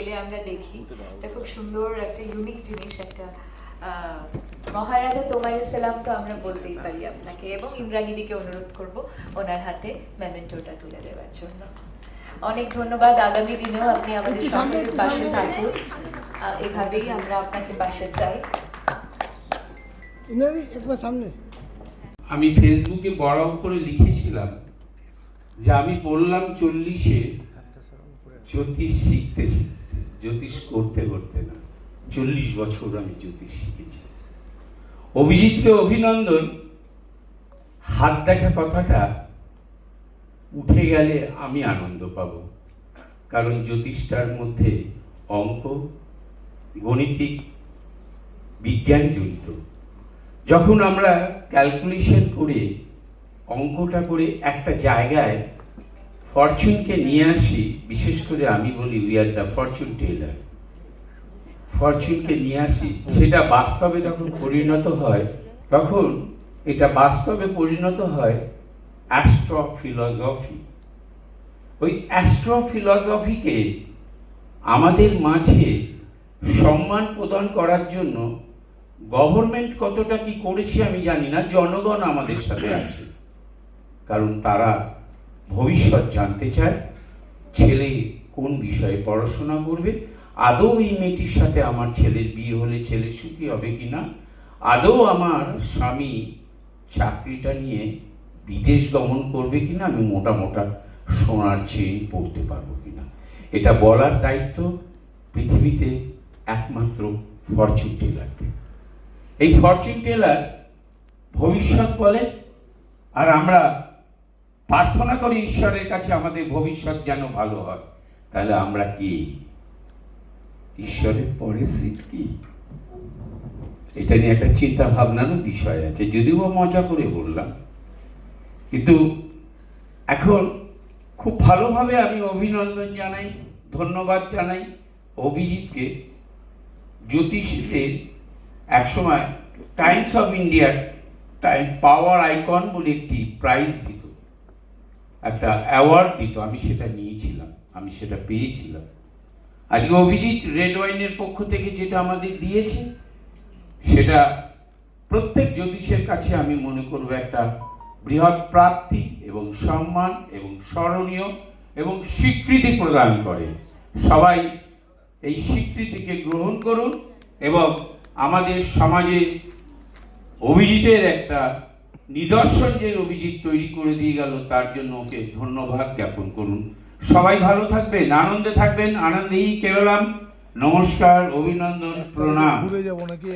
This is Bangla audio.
এলে আমরা দেখি। এটা খুব সুন্দর একটা ইউনিক জিনিস একটা মহারাজা তোমার সালাম তো আমরা বলতেই পারি আপনাকে এবং ইমরানিদিকে অনুরোধ করব ওনার হাতে মেমেন্টোটা তুলে দেওয়ার জন্য। অনেক ধন্যবাদ আগামী দিনেও আপনি আমাদের সকলের পাশে থাকুন। এভাবেই আমরা আপনাকে পাশে চাই। ইনারি একবার সামনে। আমি ফেসবুকে বড় করে লিখেছিলাম যে আমি বললাম চল্লিশে জ্যোতিষ শিখতে শিখতে। জ্যোতিষ করতে করতে না, চল্লিশ বছর আমি জ্যোতিষ শিখেছি। অভিজিৎকে অভিনন্দন, হাত দেখা কথাটা উঠে গেলে আমি আনন্দ পাব, কারণ জ্যোতিষটার মধ্যে অঙ্ক, গণিতিক, বিজ্ঞান জড়িত। যখন আমরা ক্যালকুলেশন করে অঙ্কটা করে একটা জায়গায় ফরচুনকে নিয়ে আসি, বিশেষ করে আমি বলি we are the fortune teller ফরচুনকে নিয়ে আসি, সেটা বাস্তবে যখন পরিণত হয়, তখন এটা বাস্তবে পরিণত হয় অ্যাস্ট্রো ফিলসফি ওই অ্যাস্ট্রো ফিলসফিকে আমাদের মাঝে সম্মান প্রদান করার জন্য গভর্নমেন্ট কতটা কি করেছে আমি জানি না, জনগণ আমাদের সাথে আছে। কারণ তারা ভবিষ্যৎ জানতে চায়, ছেলে কোন বিষয়ে পড়াশোনা করবে, আদৌ এই মেয়েটির সাথে আমার ছেলের বিয়ে হলে ছেলে সুখী হবে কি না, আদৌ আমার স্বামী চাকরিটা নিয়ে বিদেশ গমন করবে কিনা আমি মোটা মোটা সোনার চেন পড়তে পারব কিনা এটা বলার দায়িত্ব পৃথিবীতে একমাত্র ফরচুন টেলারকে এই ফরচুন টেলার ভবিষ্যৎ বলে, আর আমরা প্রার্থনা করি ঈশ্বরের কাছে আমাদের ভবিষ্যৎ যেন ভালো হয়। তাহলে আমরা কি? ঈশ্বরের পরে সিট কি? এটা নিয়ে একটা চিন্তা ভাবনারও বিষয় আছে, যদিও মজা করে বললাম। কিন্তু এখন খুব ভালোভাবে আমি অভিনন্দন জানাই, ধন্যবাদ জানাই অভিজিৎকে। জ্যোতিষীতে একসময় টাইমস অফ ইন্ডিয়ার টাইম পাওয়ার আইকন বলে একটি প্রাইজ একটা অ্যাওয়ার্ড দিত, আমি সেটা নিয়েছিলাম, আমি সেটা পেয়েছিলাম। আজকে অভিজিৎ রেড ওয়াইনের পক্ষ থেকে যেটা আমাদের দিয়েছে, সেটা প্রত্যেক জ্যোতিষের কাছে আমি মনে করব একটা বৃহৎ প্রাপ্তি এবং সম্মান এবং স্মরণীয় এবং স্বীকৃতি প্রদান করে। সবাই এই স্বীকৃতিকে গ্রহণ করুন এবং আমাদের সমাজে অভিজিতের একটা নিদর্শন যে অভিজিৎ তৈরি করে দিয়ে গেল, তার জন্য ওকে ধন্যবাদ জ্ঞাপন করুন। সবাই ভালো থাকবেন, আনন্দে থাকবেন, আনন্দেই কেবলাম। নমস্কার, অভিনন্দন, প্রণাম। ভুলে যাব নাকি